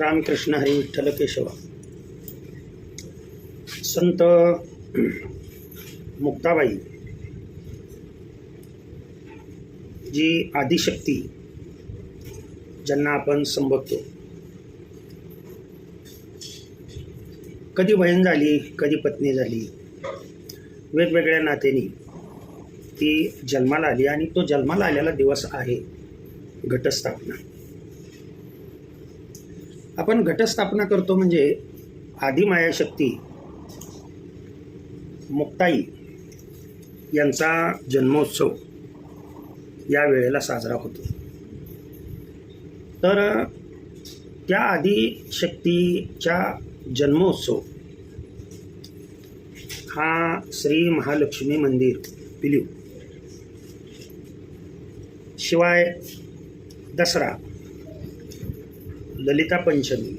रामकृष्ण हरी विठ्ठल केशव संत मुक्ताबाई जी आदिशक्ती ज्यांना आपण संबोधतो. कधी बहीण झाली कधी पत्नी झाली वेगवेगळ्या नात्यांनी ती जन्माला आली आणि तो जन्माला आलेला दिवस आहे घटस्थापना. आपण घटस्थापना करतो म्हणजे आदिमायाशक्ती मुक्ताई यांचा जन्मोत्सव या वेळेला साजरा होतो. तर त्या आदिशक्तीच्या जन्मोत्सव हा श्री महालक्ष्मी मंदिर पिलीव शिवाय दसरा ललिता पंचमी.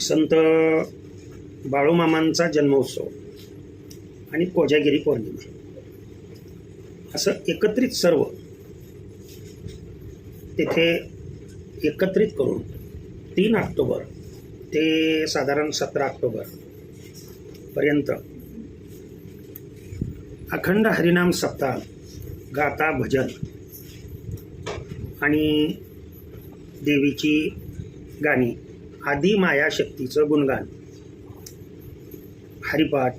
संत बाळूमामांचा जन्मोत्सव आणि कोजागिरी पौर्णिमा. असं एकत्रित सर्व तिथे एकत्रित करून तीन ऑक्टोबर ते साधारण सतरा ऑक्टोबर पर्यंत अखंड हरिनाम सप्ताह गाता भजन आणि देवीची गाणी. आदी माया शक्तीचं गुणगान. हरिपाठ.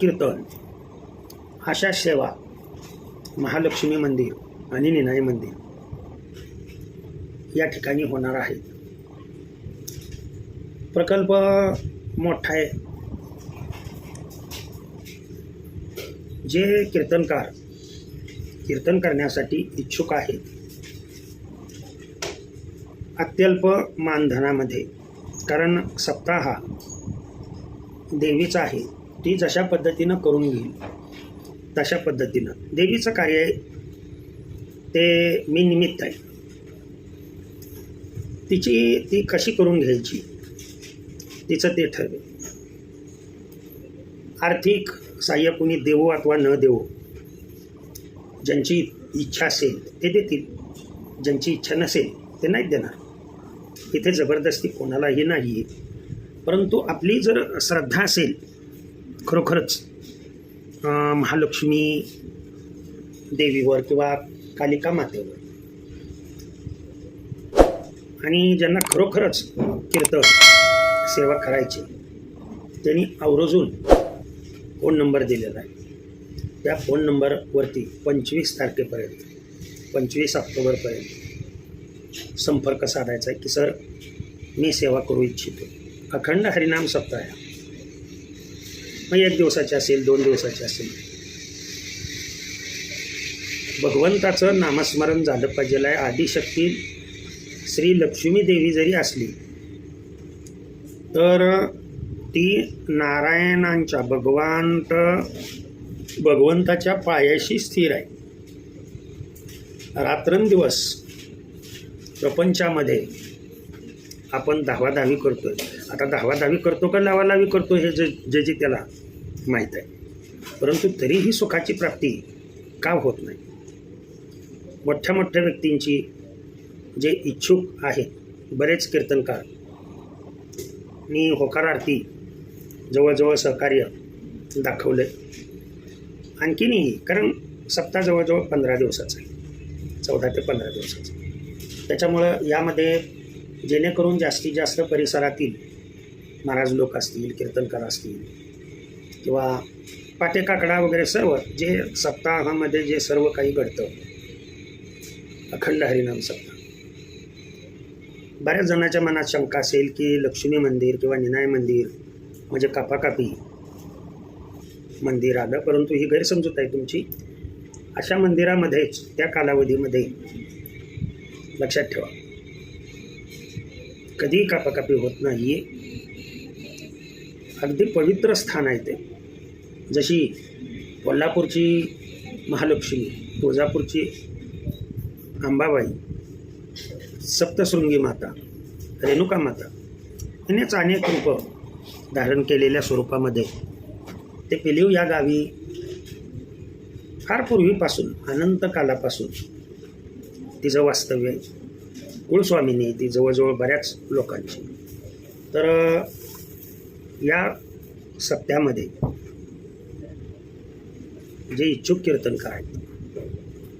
कीर्तन. अशा सेवा. महालक्ष्मी मंदिर आणि निनाई मंदिर. या ठिकाणी होणार आहेत प्रकल्प मोठा आहे. जे कीर्तनकार कीर्तन करण्यासाठी इच्छुक आहेत अत्यल्प मानधनामध्ये. कारण सप्ताह हा देवीचा आहे ती जशा पद्धतीनं करून घेईल तशा पद्धतीनं. देवीचं कार्य आहे ते मी निमित्त आहे. तिची ती कशी करून घ्यायची तिचं ते ठरवेल. आर्थिक सहाय्य कुणी देवो अथवा न देवो ज्यांची इच्छा असेल ते देतील. ज्यांची इच्छा नसेल ते नाहीत देणार. इथे जबरदस्ती कोणालाही नाही परंतु आपली जर श्रद्धा असेल खरोखरच महालक्ष्मी देवीवर किंवा कालिका मातेवर. आणि ज्यांना खरोखरच कीर्तन सेवा करायची त्यांनी आवर्जून फोन नंबर दिलेला आहे. त्या फोन नंबरवरती पंचवीस तारखेपर्यंत पंचवीस ऑक्टोबरपर्यंत संपर्क साधायचा आहे की सर मी सेवा करू इच्छितो. अखंड हरिनाम सप्ताह मग एक दिवसाचे असेल दोन दिवसाचे असेल. भगवंताचं नामस्मरण झालं पाहिजे आहे. आदिशक्ती श्री लक्ष्मी देवी जरी असली तर ती नारायणांच्या भगवंत भगवंताच्या पायाशी स्थिर आहे. रात्रंदिवस प्रपंचामध्ये आपण धावाधावी आहे आता धावाधावी करतो का लावालावी करतो हे जे जे जे त्याला माहीत आहे. परंतु तरीही सुखाची प्राप्ती का होत नाही? मोठ्या मोठ्या व्यक्तींची जे इच्छुक आहेत बरेच कीर्तनकार मी होकार आरती जवळजवळ सहकार्य दाखवलं आणखीनही कारण सप्ताह जवळजवळ पंधरा दिवसाचा आहे. चौदा ते पंधरा दिवसाचा त्याच्यामुळं यामध्ये जेणेकरून जास्तीत जास्त परिसरातील महाराज लोक असतील कीर्तनकार असतील किंवा पाटेकाकडा वगैरे सर्व जे सप्ताहामध्ये जे सर्व काही घडतं अखंड हरिनाम सप्ताह. बऱ्याच जणांच्या मनात शंका असेल की लक्ष्मी मंदिर किंवा निनाय मंदिर म्हणजे कापाकापी मंदिर आलं परंतु ही गैरसमजूत आहे तुमची. अशा मंदिरामध्येच त्या कालावधीमध्ये लक्षात ठेवा. कधीही कापाकापी होत नाही. अगदी पवित्र स्थान आहे ते. जशी कोल्हापूरची महालक्ष्मी तुळजापूरची अंबाबाई सप्तशृंगी माता रेणुका माता यांनीच अनेक रूपं धारण केलेल्या स्वरूपामध्ये ते पिलीव या गावी फार पूर्वीपासून अनंत कालापासून तिचं वास्तव्य आहे. कुलस्वामिनी ती जवळजवळ बऱ्याच लोकांची. तर या सप्त्यामध्ये जे इच्छुक कीर्तनकार आहेत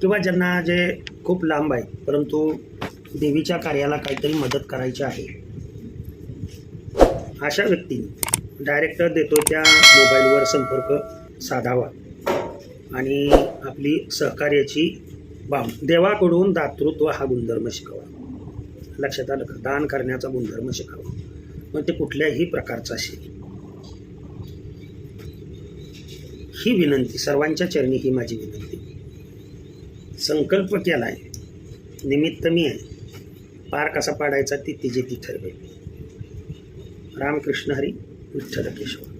किंवा ज्यांना जे खूप लांब आहेत परंतु देवीच्या कार्याला काहीतरी मदत करायची आहे अशा व्यक्तींनी डायरेक्ट देतो त्या मोबाईलवर संपर्क साधावा. आणि आपली सहकार्याची वाम देवाकडून दातृत्व हा गुणधर्म शिकावा. लक्षात आलं का? दान करण्याचा गुणधर्म शिकावा. मग ते कुठल्याही प्रकारचा असेल ही विनंती सर्वांच्या चरणी ही माझी विनंती. संकल्प केला आहे निमित्त मी आहे. पार कसा पाडायचा ती तिची ती ठरवेल. रामकृष्ण हरी विठ्ठल केशव